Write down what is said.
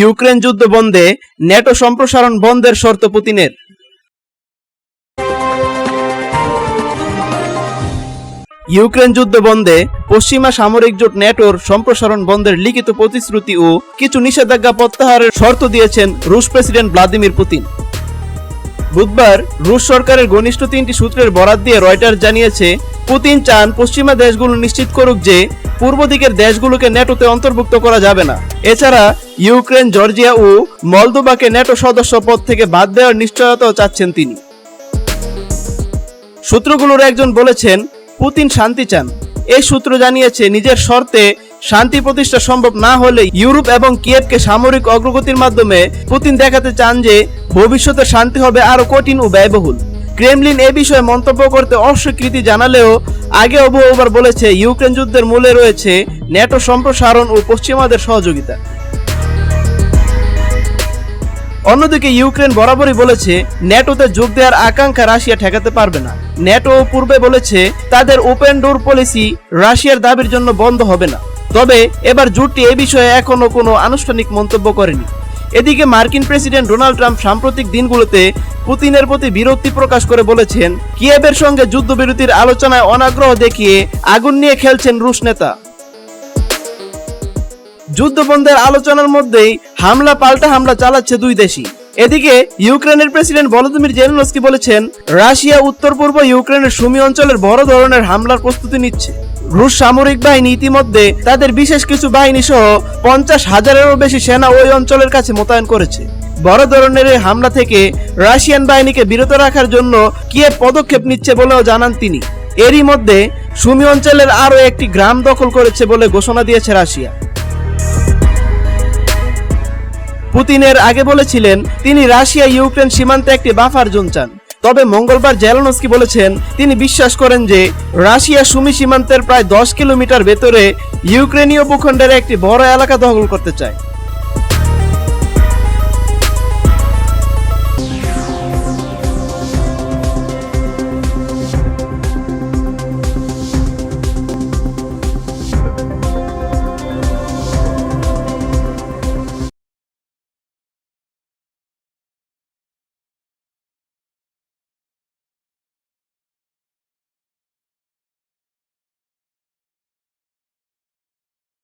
Ukraine যুদ্ধ বন্ধে NATO সম্প্রসারণ বন্ধের শর্ত পুতিনের। ইউক্রেন যুদ্ধ বন্ধে পশ্চিমা সামরিক জোট ন্যাটোর সম্প্রসারণ বন্ধের লিখিত প্রতিশ্রুতি ও কিছু নিষেধাজ্ঞা প্রত্যাহারের শর্ত দিয়েছেন রুশ প্রেসিডেন্ট ভ্লাদিমির পুতিন। বুধবার রুশ সরকারের ঘনিষ্ঠ তিনটি সূত্রের বরাত দিয়ে রয়টার্স জানিয়েছে পুতিন চান পশ্চিমা দেশগুলো নিশ্চিত করুক যে পূর্ব দিকের দেশগুলোকে ন্যাটোতে অন্তর্ভুক্ত করা যাবে না। এছাড়া ইউক্রেন, জর্জিয়া ও মলদোবাকে ন্যাটো সদস্য পদ থেকে বাদ দেওয়ার নিশ্চয়তাও চাচ্ছেন তিনি। সূত্রগুলোর একজন বলেছেন, পুতিন শান্তি চান। এই সূত্র জানিয়েছে, নিজের শর্তে শান্তি প্রতিষ্ঠা সম্ভব না হলে ইউরোপ এবং কিয়েভকে সামরিক অগ্রগতির মাধ্যমে পুতিন দেখাতে চান যে ভবিষ্যতে শান্তি হবে আরও কঠিন ও ব্যয়বহুল। ক্রেমলিন এ বিষয়ে মন্তব্য করতে অস্বীকৃতি জানালেও আগে বহুবার বলেছে, ইউক্রেন যুদ্ধের মূলে রয়েছে ন্যাটো সম্প্রসারণ ও পশ্চিমাদের সহযোগিতা। অন্যদিকে ইউক্রেন বরাবরই বলেছে, ন্যাটোতে যোগ দেওয়ার আকাঙ্ক্ষা রাশিয়া ঠেকাতে পারবে না। ন্যাটো পূর্বে বলেছে, তাদের ওপেন ডোর পলিসি রাশিয়ার দাবির জন্য বন্ধ হবে না। তবে এবার জোটটি এ বিষয়ে এখনও কোনো আনুষ্ঠানিক মন্তব্য করেনি। এদিকে মার্কিন প্রেসিডেন্ট ডোনাল্ড ট্রাম্প সাম্প্রতিক দিনগুলোতে পুতিনের প্রতি বিরক্তি প্রকাশ করে বলেছেন, কিয়েভের সঙ্গে যুদ্ধবিরতির আলোচনায় অনাগ্রহ দেখিয়ে আগুন নিয়ে খেলছেন রুশ নেতা। যুদ্ধবন্ধের আলোচনার মধ্যেই হামলা পাল্টা হামলা চালাচ্ছে দুই দেশই। এদিকে ইউক্রেনের প্রেসিডেন্ট ভলোদিমির জেলেনস্কি বলেছেন, রাশিয়া উত্তর পূর্ব ইউক্রেনের সুমি অঞ্চলের বড় ধরনের হামলার প্রস্তুতি নিচ্ছে। রুশ সামরিক বাহিনী ইতিমধ্যে তাদের বিশেষ কিছু বাহিনী সহ পঞ্চাশ হাজারেরও বেশি সেনা ওই অঞ্চলের কাছে মোতায়েন করেছে। বড় ধরনের এই হামলা থেকে রাশিয়ান বাহিনীকে বিরত রাখার জন্য কিয়েভ পদক্ষেপ নিচ্ছে বলেও জানান তিনি। এরই মধ্যে সুমি অঞ্চলের আরও একটি গ্রাম দখল করেছে বলে ঘোষণা দিয়েছে রাশিয়া। পুতিনের আগে বলেছিলেন, তিনি রাশিয়া, ইউক্রেন সীমান্তে একটি বাফার জোন চান। তবে মঙ্গলবার জেলানস্কি বলেছেন, তিনি বিশ্বাস করেন যে, রাশিয়া সুমি সীমান্তের প্রায় দশ কিলোমিটার ভেতরে ইউক্রেনীয় ভূখণ্ডের একটি বড় এলাকা দখল করতে চায়।